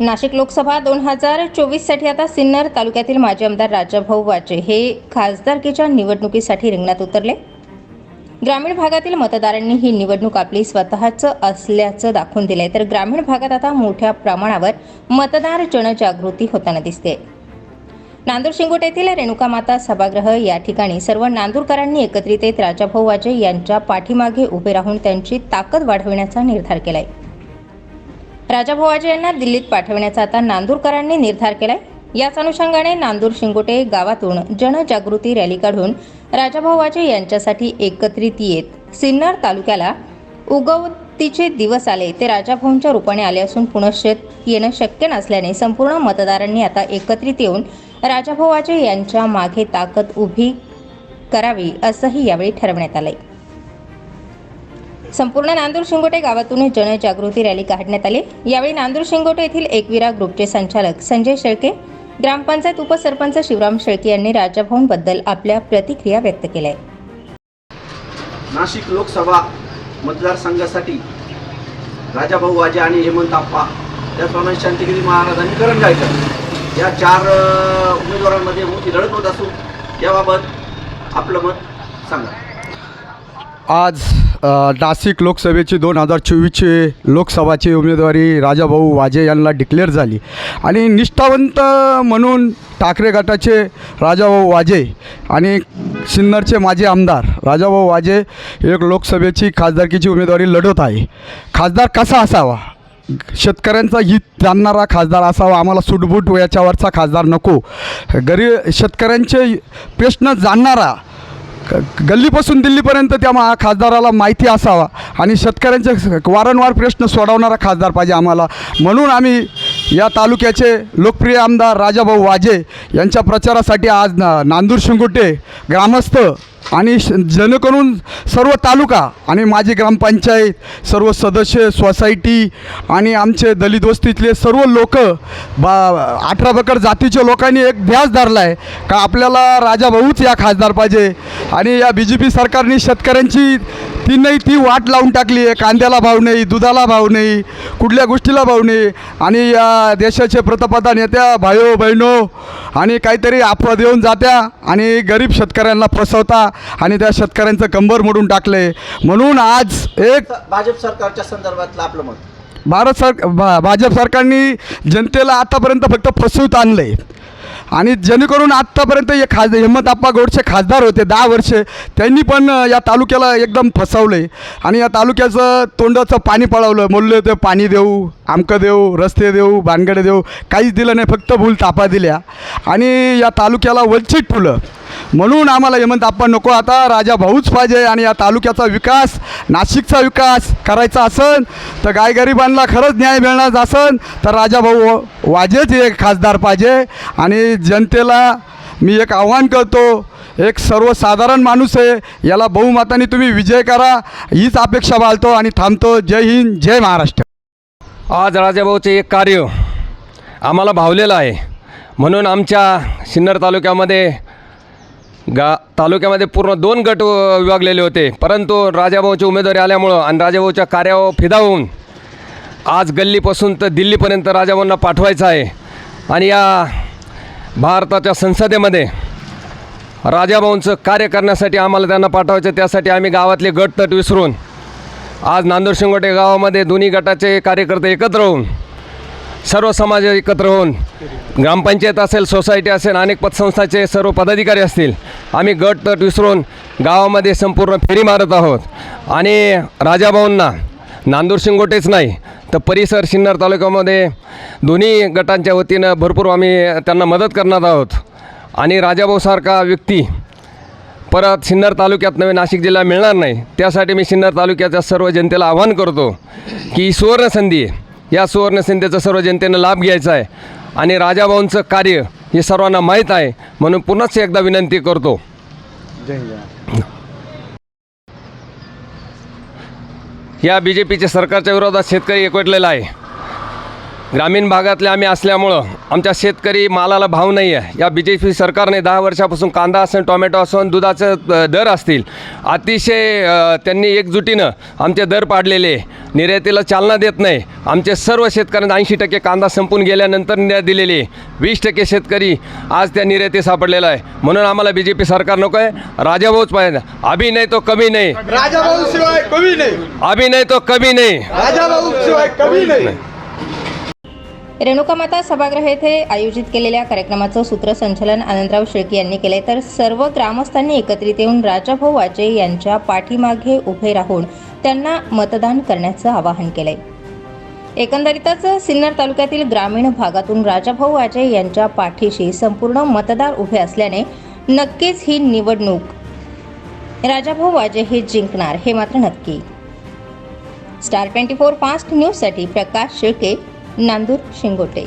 नाशिक लोकसभा दोन हजार चोवीससाठी आता सिन्नर तालुक्यातील माजी आमदार राजाभाऊ वाचे हे खासदारकीच्या निवडणुकीसाठी रिंगणात उतरले. ग्रामीण भागातील मतदारांनी ही निवडणूक आपली स्वतःचं असल्याचं दाखवून दिलंय. तर ग्रामीण भागात आता मोठ्या प्रमाणावर मतदार जनजागृती होताना दिसते. नांदूर शिंगोट येथील रेणुका माता सभागृह या ठिकाणी सर्व नांदूरकरांनी एकत्रित येत राजाभाऊ वाजे यांच्या पाठीमागे उभे राहून त्यांची ताकद वाढविण्याचा निर्धार केलाय. राजाभवाजे यांना दिल्लीत पाठवण्याचा आता नांदूरकरांनी निर्धार केलाय. याच अनुषंगाने नांदूर शिंगोटे गावातून जनजागृती रॅली काढून राजाभववाजे यांच्यासाठी एकत्रित येत सिन्नर तालुक्याला उगवतीचे दिवस आले. ते राजाभाऊंच्या रूपाने आले असून पुनश्च येणं शक्य नसल्याने संपूर्ण मतदारांनी आता एकत्रित येऊन राजाभववाजे यांच्या मागे ताकद उभी करावी असंही यावेळी ठरवण्यात आलंय. संपूर्ण नांदूर शिंगोटे गावातून जनजागृती रॅली काढण्यात आली. यावेळी नांदूर शिंगोटे येथील एकविरा ग्रुपचे संचालक संजय शेळके ग्रामपंचायत उपसरपंच शिवराम शेळके यांनी राजाभाऊंबद्दल आपल्या प्रतिक्रिया व्यक्त केल्या. नाशिक लोकसभा मतदारसंघासाठी राजाभाऊ वाजे आणि हेमंत आप्पा त्याचप्रमाणे शांतिगिरी महाराज आणि करण गायकर या चार उमेदवारांमध्ये मोठी लढत होत असून याबाबत आपलं मत सांगा. आज नाशिक लोकसभेची दोन हजार चोवीसची लोकसभाची उमेदवारी राजाभाऊ वाजे यांना डिक्लेअर झाली. आणि निष्ठावंत म्हणून ठाकरे गटाचे राजाभाऊ वाजे आणि सिन्नरचे माजी आमदार राजाभाऊ वाजे एक लोकसभेची खासदारकीची उमेदवारी लढवत आहे. खासदार कसा असावा? शेतकऱ्यांचा हित जाणणारा खासदार असावा आम्हाला सुटबूट याच्यावरचा खासदार नको. गरीब शेतकऱ्यांचे प्रश्न जाणणारा गल्लीपासून दिल्लीपर्यंत त्या मा खासदाराला माहिती असावा आणि शेतकऱ्यांचे वारंवार प्रश्न सोडवणारा खासदार पाहिजे आम्हाला. म्हणून आम्ही या तालुक्याचे लोकप्रिय आमदार राजाभाऊ वाजे यांच्या प्रचारासाठी आज ना नांदूर शिंगोटे ग्रामस्थ आणि श- जेणेकरून सर्व तालुका आणि माझी ग्रामपंचायत सर्व सदस्य सोसायटी आणि आमचे दलित वस्तीतले सर्व लोक बा अठरा बकर जातीच्या लोकांनी एक ध्यास धरला आहे का आपल्याला राजाभाऊच या खासदार पाहिजे. आणि या बी जे पी सरकारने शेतकऱ्यांची ती नाही ती वाट लावून टाकली आहे. कांद्याला भाव नाही दुधाला भाव नाही कुठल्या गोष्टीला भाव नाही. आणि या देशाचे प्रतापता नेत्या भायो बहिणो आणि काहीतरी अफवा देऊन जात्या आणि गरीब शेतकऱ्यांना फसवता आणि त्या शेतकऱ्यांचं कंबर मोडून टाकले. म्हणून आज एक भाजप सरकारच्या संदर्भातलं आपलं मत. भारत सर भा भाजप सरकारने जनतेला आतापर्यंत फक्त फसवत आणलं आहे आणि जेणेकरून आत्तापर्यंत हे खास हिम्मतआप्पा गोडचे खासदार होते दहा वर्षे त्यांनी पण या तालुक्याला एकदम फसवलं. आहे आणि या तालुक्याचं तोंडाचं पाणी पळवलं. बोलले ते पाणी देऊ आमकं देऊ रस्ते देऊ भानगडे देऊ. काहीच दिलं नाही फक्त भूल तापा दिल्या. आणि या तालुक्याला वंचित ठुलं म्हणून आम्हाला हेमंत आपण नको आता. राजा भाऊच पाहिजे आणि या तालुक्याचा विकास नाशिकचा विकास करायचा असन तर गायगरिबांना खरंच न्याय मिळणार असन तर राजाभाऊ वाजेच एक खासदार पाहिजे. आणि जनतेला मी एक आव्हान करतो एक सर्वसाधारण माणूस आहे याला बहुमताने तुम्ही विजय करा हीच अपेक्षा बाळतो आणि थांबतो. जय हिंद जय महाराष्ट्र. आज राजाभाऊचे एक कार्य आम्हाला भावलेलं आहे. म्हणून आमच्या सिन्नर तालुक्यामध्ये गा तालुक्यामध्ये पूर्ण दोन गट विभागलेले होते. परंतु राजाभाऊची उमेदवारी आल्यामुळं आणि राजाभाऊच्या कार्यावर फिदा होऊन आज गल्लीपासून तर दिल्लीपर्यंत राजाभाऊंना पाठवायचं आहे. आणि या भारताच्या संसदेमध्ये राजाभाऊंचं कार्य करण्यासाठी आम्हाला त्यांना पाठवायचं त्यासाठी आम्ही गावातले गट तट विसरून आज नांदूर शिंगोटे गावामध्ये दोन्ही गटाचे कार्यकर्ते एकत्र होऊन सर्व समाज एकत्र होऊन ग्रामपंचायत असेल सोसायटी असेल अनेक पतसंस्थाचे सर्व पदाधिकारी असतील आम्ही गट तट विसरून गावामध्ये संपूर्ण फेरी मारत आहोत. आणि राजाभाऊंना नांदूर शिंगोटेच नाही तर परिसर सिन्नर तालुक्यामध्ये दोन्ही गटांच्या वतीनं भरपूर आम्ही त्यांना मदत करणार आहोत. आणि राजाभाऊसारखा व्यक्ती परत सिन्नर तालुक्यात नवे नाशिक जिल्हा मिळणार नाही. त्यासाठी मी सिन्नर तालुक्याच्या सर्व जनतेला आवाहन करतो की ही सुवर्णसंधी आहे या सुवर्णसंधीचा सर्व जनतेनं लाभ घ्यायचा आहे आणि राजाभाऊंचं कार्य हे सर्वांना माहीत आहे म्हणून पुन्हाच एकदा विनंती करतो. या बी जे पीच्या सरकारच्या विरोधात शेतकरी एकवटलेला आहे. ग्रामीण भागातले आम्ही असल्यामुळं आमच्या शेतकरी मालाला भाव नाही आहे. या बी जे पी सरकारने दहा वर्षापासून कांदा असेल टोमॅटो असून दुधाचं दर असतील. अतिशय त्यांनी एकजुटीनं आमचे दर पाडलेले निर्यातीला चालना देत नाही. आमचे सर्व शेतकऱ्यांना ऐंशी टक्के कांदा संपून गेल्यानंतर निर्यात दिलेली वीस टक्के शेतकरी आज त्या निर्याती सापडलेला आहे. म्हणून आम्हाला बी जे पी सरकार नको आहे. राजाभाऊच पाहिजे. अभि नाही तो कमी नाही. राजाभाऊ शिवाय कवी नाही. अभि नाही तो कमी नाही. राजाभाऊ शिवाय कवी नाही. रेणुकामाता सभागृह येथे आयोजित केलेल्या कार्यक्रमाचं सूत्रसंचालन आनंदराव शेळके यांनी केले तर सर्व ग्रामस्थांनी एकत्रित येऊन राजाभाऊ वाजे यांच्या पाठीमागे उभे राहून त्यांना मतदान करण्याचं आवाहन केलंय. एकंदरीतच सिन्नर तालुक्यातील ग्रामीण भागातून राजाभाऊ वाजे यांच्या पाठीशी संपूर्ण मतदार उभे असल्याने नक्कीच ही निवडणूक राजाभाऊ वाजे हे जिंकणार हे मात्र नक्की. स्टार ट्वेंटी फोर फास्ट न्यूजसाठी प्रकाश शेळके नांदूर शिंगोटे